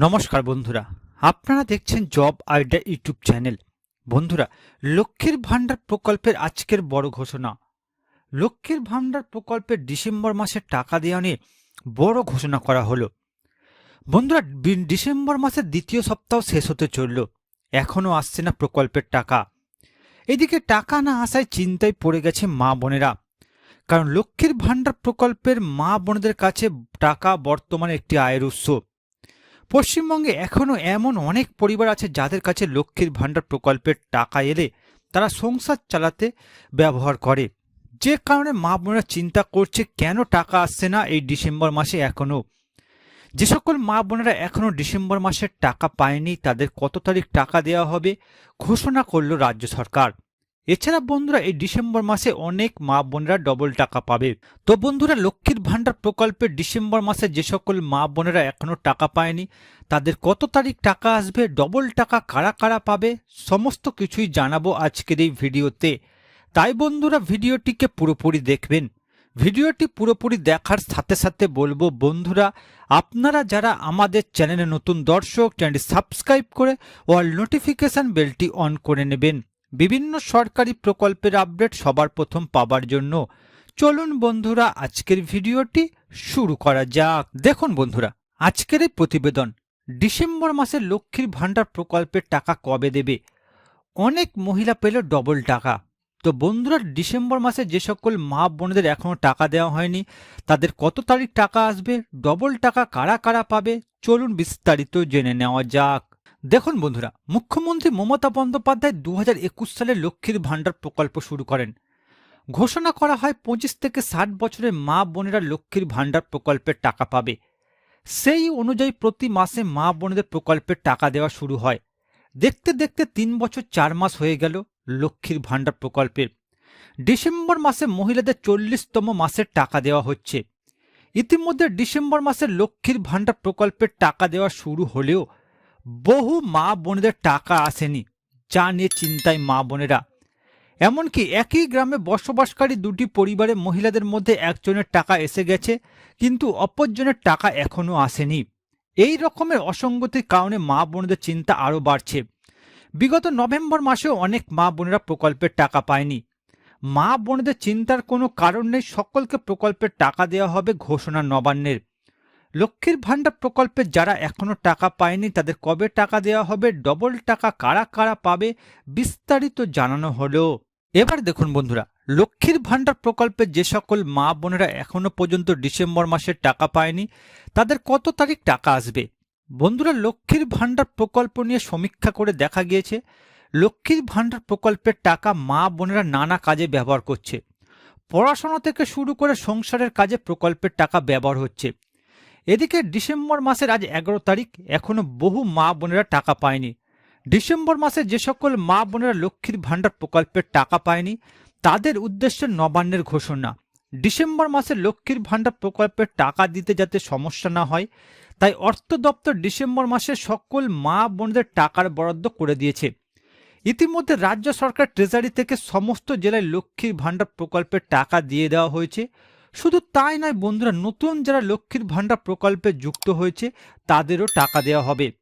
নমস্কার বন্ধুরা, আপনারা দেখছেন জব আইডিয়া ইউটিউব চ্যানেল। বন্ধুরা, লক্ষ্মীর ভাণ্ডার প্রকল্পের আজকের বড় ঘোষণা। লক্ষ্মীর ভাণ্ডার প্রকল্পের ডিসেম্বর মাসে টাকা দেওয়া নিয়ে বড় ঘোষণা করা হলো। বন্ধুরা ডিসেম্বর মাসের দ্বিতীয় সপ্তাহ শেষ হতে চলল। এখনও আসছে না প্রকল্পের টাকা। এদিকে টাকা না আসায় চিন্তায় পড়ে গেছে মা বোনেরা। কারণ লক্ষ্মীর ভাণ্ডার প্রকল্পের মা বোনদের কাছে টাকা বর্তমানে একটি আয়ের উৎস। পশ্চিমবঙ্গে এখনও এমন অনেক পরিবার আছে যাদের কাছে লক্ষ্মীর ভাণ্ডার প্রকল্পের টাকা এলে তারা সংসার চালাতে ব্যবহার করে। যে কারণে মা বোনেরা চিন্তা করছে কেন টাকা আসছে না এই ডিসেম্বর মাসে এখনও যে সকল মা বোনেরা এখনও ডিসেম্বর মাসের টাকা পায়নি তাদের কত তারিখ টাকা দেওয়া হবে ঘোষণা করল রাজ্য সরকার। এছাড়া বন্ধুরা এই ডিসেম্বর মাসে অনেক মা বোনেরা ডবল টাকা পাবে। তো বন্ধুরা, লক্ষ্মীর ভাণ্ডার প্রকল্পে ডিসেম্বর মাসে যে সকল মা বোনেরা এখনও টাকা পায়নি, তাদের কত তারিখ টাকা আসবে ডবল টাকা কারা কারা পাবে, সমস্ত কিছুই জানাব আজকের এই ভিডিওতে। তাই বন্ধুরা, ভিডিওটিকে পুরোপুরি দেখবেন। ভিডিওটি পুরোপুরি দেখার সাথে সাথে বলব, বন্ধুরা, আপনারা যারা আমাদের চ্যানেলে নতুন দর্শক, চ্যানেলটি সাবস্ক্রাইব করে অল নোটিফিকেশন বেলটি অন করে নেবেন। বিভিন্ন সরকারি প্রকল্পের আপডেট সবার প্রথম পাবার জন্য। চলুন বন্ধুরা, আজকের ভিডিওটি শুরু করা যাক। দেখুন বন্ধুরা, আজকের এই প্রতিবেদন, ডিসেম্বর মাসে লক্ষ্মীর ভাণ্ডার প্রকল্পের টাকা কবে দেবে? অনেক মহিলা পেল ডবল টাকা। তো বন্ধুরা, ডিসেম্বর মাসে যে সকল মা বোনদের এখনও টাকা দেওয়া হয়নি, তাদের কত তারিখ টাকা আসবে, ডবল টাকা কারা কারা পাবে? চলুন বিস্তারিত জেনে নেওয়া যাক। দেখুন বন্ধুরা, মুখ্যমন্ত্রী মমতা বন্দ্যোপাধ্যায় দু হাজার একুশ সালে লক্ষ্মীর ভাণ্ডার প্রকল্প শুরু করেন। ঘোষণা করা হয় পঁচিশ থেকে ষাট বছরের মা বোনেরা লক্ষ্মীর ভাণ্ডার প্রকল্পের টাকা পাবে। সেই অনুযায়ী প্রতি মাসে মা বোনেদের প্রকল্পের টাকা দেওয়া শুরু হয়। দেখতে দেখতে তিন বছর চার মাস হয়ে গেল লক্ষ্মীর ভাণ্ডার প্রকল্পের ডিসেম্বর মাসে মহিলাদের চল্লিশতম মাসের টাকা দেওয়া হচ্ছে। ইতিমধ্যে ডিসেম্বর মাসে লক্ষ্মীর ভাণ্ডার প্রকল্পের টাকা দেওয়া শুরু হলেও বহু মা বোনেদের টাকা আসেনি, যা নিয়ে চিন্তায় মা বোনেরা। এমনকি একই গ্রামে বসবাসকারী দুটি পরিবারের মহিলাদের মধ্যে একজনের টাকা এসে গেছে, কিন্তু অপরজনের টাকা এখনও আসেনি। এই রকমের অসঙ্গতির কারণে মা বোনদের চিন্তা আরও বাড়ছে। বিগত নভেম্বর মাসেও অনেক মা বোনেরা প্রকল্পের টাকা পায়নি। মা বোনদের চিন্তার কোনো কারণ নেই, সকলকে প্রকল্পের টাকা দেওয়া হবে ঘোষণা নবান্নের। লক্ষ্মীর ভাণ্ডার প্রকল্পে যারা এখনও টাকা পায়নি, তাদের কবে টাকা দেওয়া হবে, ডবল টাকা কারা কারা পাবে, বিস্তারিত জানানো হলো। এবার দেখুন বন্ধুরা, লক্ষ্মীর ভাণ্ডার প্রকল্পে যে সকল মা বোনেরা এখনও পর্যন্ত ডিসেম্বর মাসের টাকা পায়নি, তাদের কত তারিখ টাকা আসবে? বন্ধুরা, লক্ষ্মীর ভাণ্ডার প্রকল্প নিয়ে সমীক্ষা করে দেখা গিয়েছে, লক্ষ্মীর ভাণ্ডার প্রকল্পের টাকা মা বোনেরা নানা কাজে ব্যবহার করছে। পড়াশোনা থেকে শুরু করে সংসারের কাজে প্রকল্পের টাকা ব্যবহার হচ্ছে। এদিকে ডিসেম্বর মাসের আজ এগারো তারিখ, এখনও বহু মা বোনেরা টাকা পায়নি। ডিসেম্বর মাসে যে সকল মা বোনেরা লক্ষ্মীর ভাণ্ডার প্রকল্পের টাকা পায়নি, তাদের উদ্দেশ্যে নবান্নের ঘোষণা। ডিসেম্বর মাসে লক্ষ্মীর ভাণ্ডার প্রকল্পের টাকা দিতে যাতে সমস্যা না হয়, তাই অর্থ দপ্তর ডিসেম্বর মাসে সকল মা বোনদের টাকার বরাদ্দ করে দিয়েছে। ইতিমধ্যে রাজ্য সরকার ট্রেজারি থেকে সমস্ত জেলায় লক্ষ্মীর ভাণ্ডার প্রকল্পের টাকা দিয়ে দেওয়া হয়েছে। শুধু তাই নয়, বন্ধুরা, নতুন যারা লক্ষ্মীর ভাণ্ডার প্রকল্পে যুক্ত হয়েছে, তাদেরও টাকা দেওয়া হবে।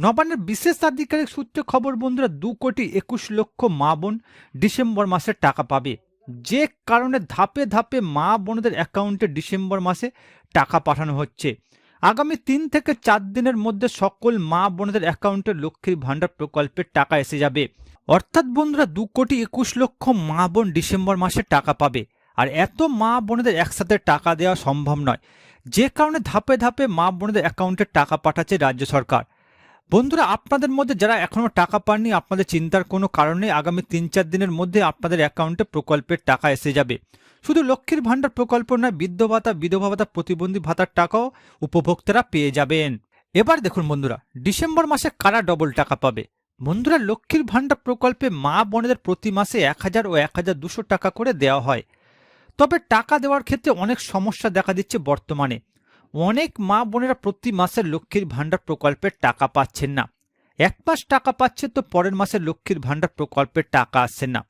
নবান্নের বিশেষ আধিকারিক সূত্রে খবর, বন্ধুরা, দু কোটি একুশ লক্ষ মা বোন ডিসেম্বর মাসে টাকা পাবে। যে কারণে ধাপে ধাপে মা বোনদের অ্যাকাউন্টে ডিসেম্বর মাসে টাকা পাঠানো হচ্ছে। আগামী তিন থেকে চার দিনের মধ্যে সকল মা বোনদের অ্যাকাউন্টে লক্ষ্মীর ভাণ্ডার প্রকল্পের টাকা এসে যাবে। অর্থাৎ, বন্ধুরা, দু কোটি একুশ লক্ষ মা বোন ডিসেম্বর মাসে টাকা পাবে। আর এত মা বোনদের একসাথে টাকা দেওয়া সম্ভব নয়। যে কারণে ধাপে ধাপে মা বোনদের অ্যাকাউন্টে টাকা পাঠাচ্ছে রাজ্য সরকার। বন্ধুরা, আপনাদের মধ্যে যারা এখনও টাকা পাননি, আপনাদের চিন্তার কোনো কারণ আগামী তিন চার দিনের মধ্যে আপনাদের অ্যাকাউন্টে প্রকল্পের টাকা এসে যাবে। শুধু লক্ষ্মীর ভাণ্ডার প্রকল্প নয়, বৃদ্ধ ভাতা, বিধবা ভাতা, প্রতিবন্ধী ভাতার টাকাও উপভোক্তারা পেয়ে যাবেন। এবার দেখুন বন্ধুরা, ডিসেম্বর মাসে কারা ডবল টাকা পাবে? বন্ধুরা, লক্ষ্মীর ভাণ্ডার প্রকল্পে মা বোনেদের প্রতি মাসে এক হাজার ও এক হাজার দুশো টাকা করে দেওয়া হয়। তবে টাকা দেওয়ার ক্ষেত্রে অনেক সমস্যা দেখা দিচ্ছে বর্তমানে। অনেক মা বোনেরা প্রতি মাসে লক্ষ্মীর ভাণ্ডার প্রকল্পের টাকা পাচ্ছেন না। এক মাস টাকা পাচ্ছে তো পরের মাসে লক্ষ্মীর ভাণ্ডার প্রকল্পের টাকা আসছে না।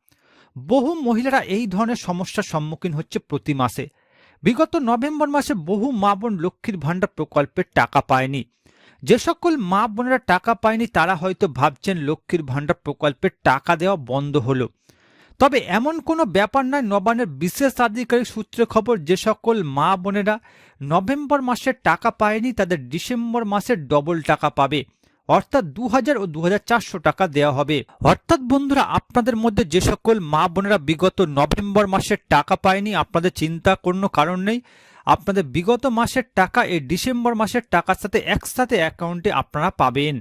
বহু মহিলারা এই ধরনের সমস্যার সম্মুখীন হচ্ছে প্রতি মাসে। বিগত নভেম্বর মাসে বহু মা বোন লক্ষ্মীর ভাণ্ডার প্রকল্পের টাকা পায়নি। যে সকল মা বোনেরা টাকা পায়নি তারা হয়তো ভাবছেন লক্ষ্মীর ভাণ্ডার প্রকল্পের টাকা দেওয়া বন্ধ হলো। তবে এমন কোনো ব্যাপার নয়, নবান্নের বিশেষ আধিকারিক সূত্রে খবর, যে সকল মা বোনেরা নভেম্বর মাসে টাকা পায়নি, তাদের ডিসেম্বর মাসে ডবল টাকা পাবে। অর্থাৎ দু হাজার ও দু হাজার চারশো টাকা দেওয়া হবে। অর্থাৎ বন্ধুরা, আপনাদের মধ্যে যে সকল মা বোনেরা বিগত নভেম্বর মাসের টাকা পায়নি, আপনাদের চিন্তা কোনো কারণ নেই। আপনাদের বিগত মাসের টাকা এই ডিসেম্বর মাসের টাকার সাথে একসাথে অ্যাকাউন্টে আপনারা পাবেন।